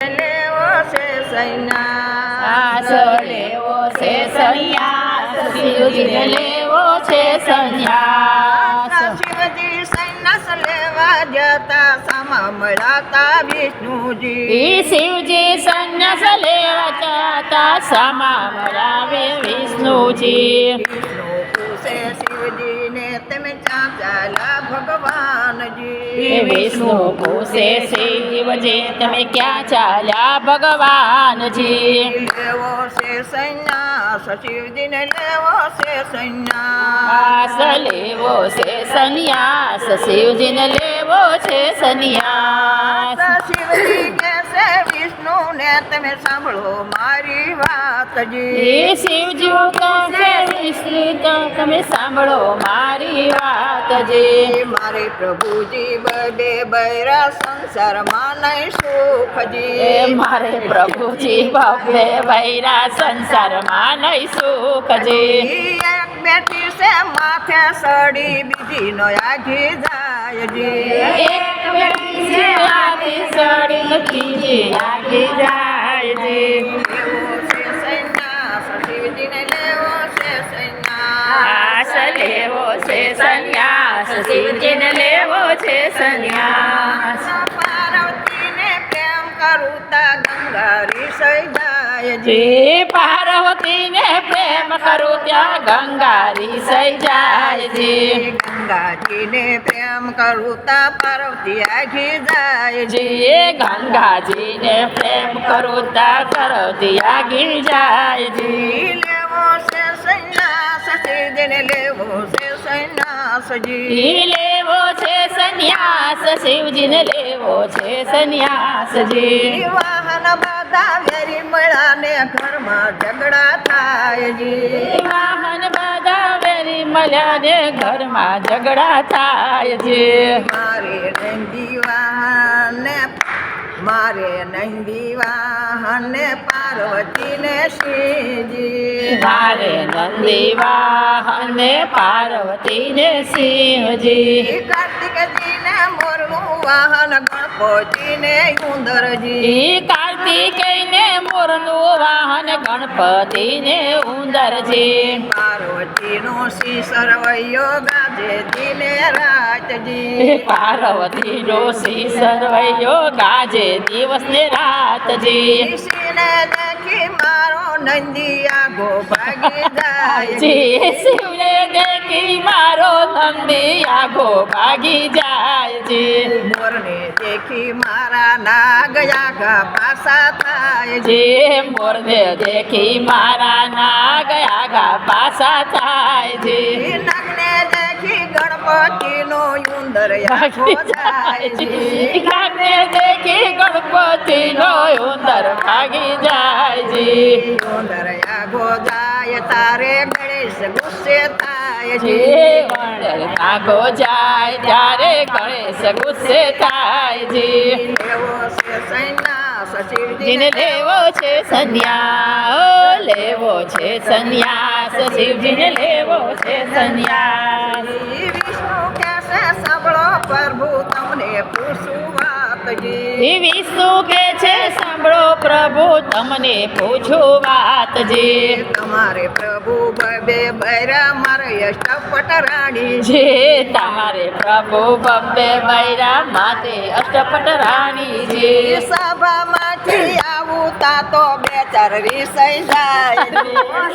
લેવો છે સૈન્યાસ લેવો છે સંન્યાસ શિવજીને લેવો છે સંન્યાસ. શિવજી સૈન્યાસ લેવા જતા સમા મળાતા વિષ્ણુજી. શિવજી સંન્યાસ લેવા જતા સમા મળાવે વિષ્ણુજી. વિષ્ણુ પૂછે શિવજીને તમે ક્યાં ચાલ્યા ભગવાનજી. વિષ્ણુ પૂછે શિવજી તમે ક્યાં ચાલ્યા ભગવાનજી? લેવો છે સંન્યાસ શિવજીને લેવો છે સંન્યાસ. લેવો છે સંન્યાસ શિવજીને લેવો છે સંન્યાસ. શિવજી છે ને તમે સાંભળો મારી વાતજી એ શિવજી કહે વિસ્તૃત તમે સાંભળો મારી વાત જે. મારે પ્રભુજી બડે બૈરા સંસારમાં નહીં સુખજી મારે પ્રભુજી બબે વૈરા સંસારમાં નહીં સુખ જે. સે એક બેઠી છે માથે સડી બીજી નો આઘી જાય જી. એક બેટી છે સડી નથી આગે જાય છે. આસ લેવો છે સંન્યાસ, શિવજીને લેવો છે સંન્યાસ. પાર્વતીને પ્રેમ કરુતા ગંગારી સઈ જાય જે પાર્વતીને પ્રેમ કરું ત્યાં ગંગારી સઈ જાય છે ગંગાજીને પ્રેમ કરુતા પાર્વતી આઘી જાય જે ગંગાજીને પ્રેમ કરું ત્યાં કરતી આગી જાય છે જી. લેવો છે સંન્યાસ શિવજીને લેવો છે સંન્યાસજી ઈ બાધા વેરી વેરી મળાને ઘરમાં ઝઘડા થાય જી. વાહન બાધા વેરી મળ્યા ને ઘરમાં ઝઘડા થાય છે મારે નંદી વાહને મારે નંદી વાહને પાર્વતીને સિંહજી મારે નંદી વાહને પાર્વતીને સિંહજી કાર્તિકજીને મોરનું વાહન ગણપતિને ઉંદરજી. ઈ કહીને મોરનું વાહન ગણપતિને ઉંદરજી. પાર્વતીનો શ્રી સરવૈયો ગાજે દિને રાતજી. પાર્વતીનો શ્રી સરવૈયો ગાજે દિવસ ને રાતજી. ઈશીને દેખી મારો નંદી આગો ભાગી જાય જી શિવને દેખી મારો નંદી આગો ભાગી જાય છે મોરને દેખી મારા નાગ આગા પાસા થાય. જે મોરને દેખી મારા નાગ આગા પાસા થાય. છે જી નાગને દેખી ગણપતિનો ઉંદર આખો જાય. છે દેખી ગણપતિ નો ઉંદર ભાગી જાય જી. ઉંદર આગો જાય તારે ગણેશ ગુસ્સે થાય જી. ઉંદર નાગો જાય ત્યારે ગણેશ ગુસ્સે થાય જી. એવો છે સૈના શિવજીને જીને લેવો છે સંન્યાસ લેવો છે સંન્યાસ શિવજીને લેવો છે સંન્યાસ. વિષ્ણુ કહેશે સાંભળો પ્રભુ તમને પૂછું એ વિષ્ણુ કે છે સાંભળો પ્રભુ તમને પૂછું વાત જે. તમારે પ્રભુ બબે બૈરા મારે અષ્ટપટ રાણી જે તમારે પ્રભુ બબ્બે બૈરા માતે અષ્ટપટ રાણી જે સભામાંથી આવું તા તો બે ચાર રીસાઈ જાય.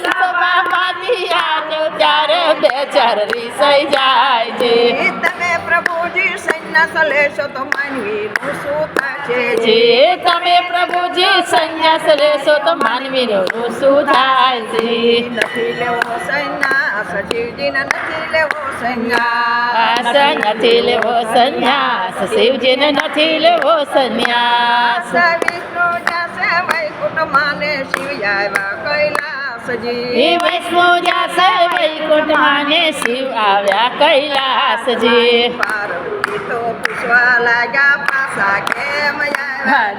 સભામાંથી આવું ત્યારે બે ચાર રીસાઈ જાય જે તમે પ્રભુજી સંન્યાસ લેશો તો માનવીનું શું થશે? જે તમે પ્રભુજી સંન્યાસ લેશો તો માનવીનું શું થાય છે નથી લેવો સંન્યાસ શિવજીને નથી લેવો સંન્યાસ. નથી લેવો સંન્યાસ શિવજીને નથી લેવો સંન્યાસ. વિષ્ણુ જશે વૈકુંઠ માને શિવ આવ્યા કૈલાસજી. એ વૈષ્ણવ જાશે વૈકુંઠ માને શિવ આવ્યા કૈલાસજી. તો પૂછવા લાગ્યા પાછા કેમ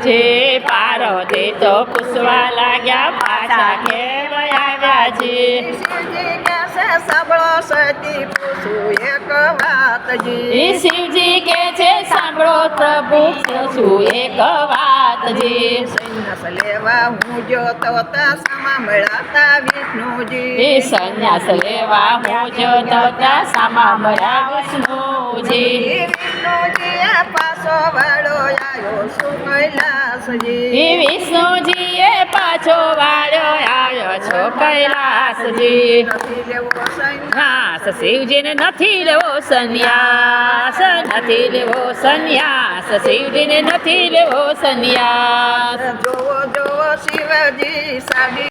જે પાર્વતી તો પૂછવા લાગ્યા પાછા કેમ આવ્યા છે? સાંભળો સતી પૂછું એક વાતજી શિવજી કે છે સાંભળો પ્રભુ પૂછું એક વાત નાથજી સંન્યાસ લેવા હું જોતો સમા મળાતા વિષ્ણુજી. સંન્યાસ લેવા હું જોતો સામા મળ્યા વિષ્ણુજી. વિષ્ણુજી પાછો વાળો આવ્યો શું કૈલાસજી એ વિષ્ણુજીએ પાછો વાળ્યો આવ્યો છો કૈલાસજી લેવો સંન્યાસ શિવજીને નથી લેવો સંન્યાસ, નથી લેવો સંન્યાસ, શિવજીને નથી લેવો સંન્યાસ. જોવો જોવો શિવજી સાડી